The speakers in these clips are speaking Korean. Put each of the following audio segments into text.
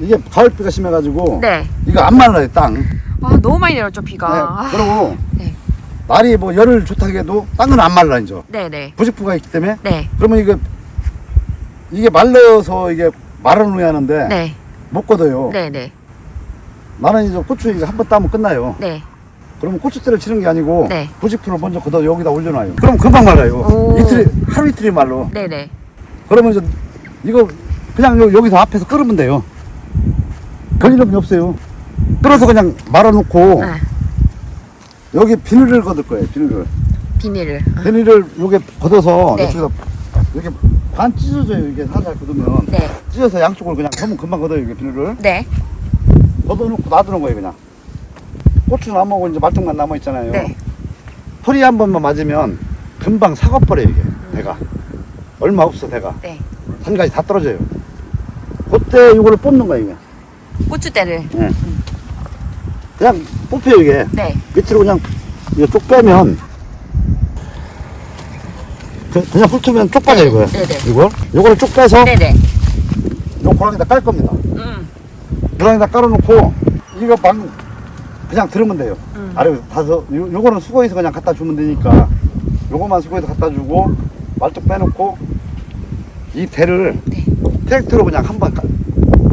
이게 가을비가 심해가지고 네. 이거 안 말라요 땅. 아 너무 많이 내렸죠 비가. 네, 아, 그리고 네. 날이 뭐 열을 좋다고 해도 땅은 안 말라 이제 네네. 부직포가 있기 때문에 네. 그러면 이게 이게 말라서 이게 말아놓어야 하는데 네. 못 걷어요. 네네. 나는 이제 고추 이거 한번 따면 끝나요. 네. 그러면 고추대를 치는 게 아니고 네. 부직포를 먼저 걷어 여기다 올려놔요. 그럼 금방 말라요. 오. 이틀 하루 이틀이 말로. 네네. 그러면 이제 이거 그냥 요- 여기서 앞에서 끓으면 돼요. 걸리는 없어요. 끓어서 그냥 말아놓고 아, 여기 비닐을 걷을 거예요. 비닐을. 비닐을. 아, 비닐을 요게 걷어서 네. 이쪽에다 이렇게 반 찢어져요. 이게 살살 걷으면 네. 찢어서 양쪽을 그냥 걷으면 금방 걷어요. 이게 비닐을 네. 걷어놓고 놔두는 거예요. 그냥 먹고 이제 말뚝만 남아 있잖아요. 네. 풀이 한 번만 맞으면 금방 사과버려요 이게 대가 얼마 없어 대가 네. 산까지 다 떨어져요. 그때 이거를 뽑는 거예요. 이게. 고추대를. 예. 그냥 뽑혀요 이게 네. 밑으로 그냥 이거 쭉 빼면 그- 그냥 훑으면 쭉 빠져 이거요 네네. 이걸 이걸 쭉 빼서 네네. 요 고랑에다 깔 겁니다 음. 고랑에다 깔아놓고 이거 막 그냥 들으면 돼요 음. 아래 다서 요, 요거는 수거해서 그냥 갖다 주면 되니까 요거만 수거해서 갖다 주고 말뚝 빼놓고 이 대를 네. 트랙터로 그냥 한번 까-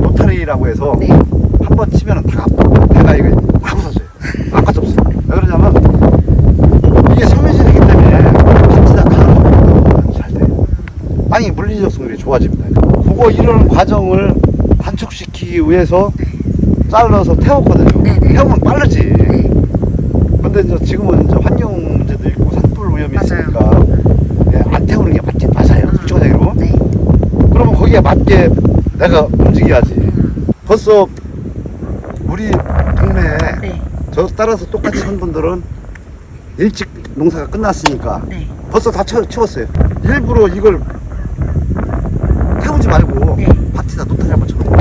노타리라고 해서 네. 한번 치면은 다 대가 이게 다 부서져요. 아무것도 없어요. 왜 그러냐면 이게 섬유질이기 때문에 밭에다 가는 잘 돼요. 땅이 물리적 성질이 좋아집니다. 그거 이런 과정을 단축시키기 위해서 잘라서 태웠거든요. 네네. 태우면 빠르지. 네. 근데 이제 지금은 이제 환경 문제도 있고 산불 위험이 맞아요. 있으니까 예, 안 태우는 게 맞긴 맞아요. 음. 솔직하기로. 네. 그러면 거기에 맞게 내가 움직여야지. 음. 벌써 우리 동네에 네. 저 따라서 똑같이 한 분들은 일찍 농사가 끝났으니까 네. 벌써 다 채, 채웠어요. 일부러 이걸 태우지 말고 네. 밭에다 노타리 한번 쳐놓고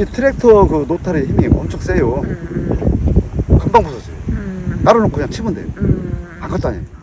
이 트랙터 그 노타리 힘이 엄청 세요. 음. 금방 부서져요. 음. 따로 놓고 그냥 치면 돼요. 음. 아무것도 아니에요.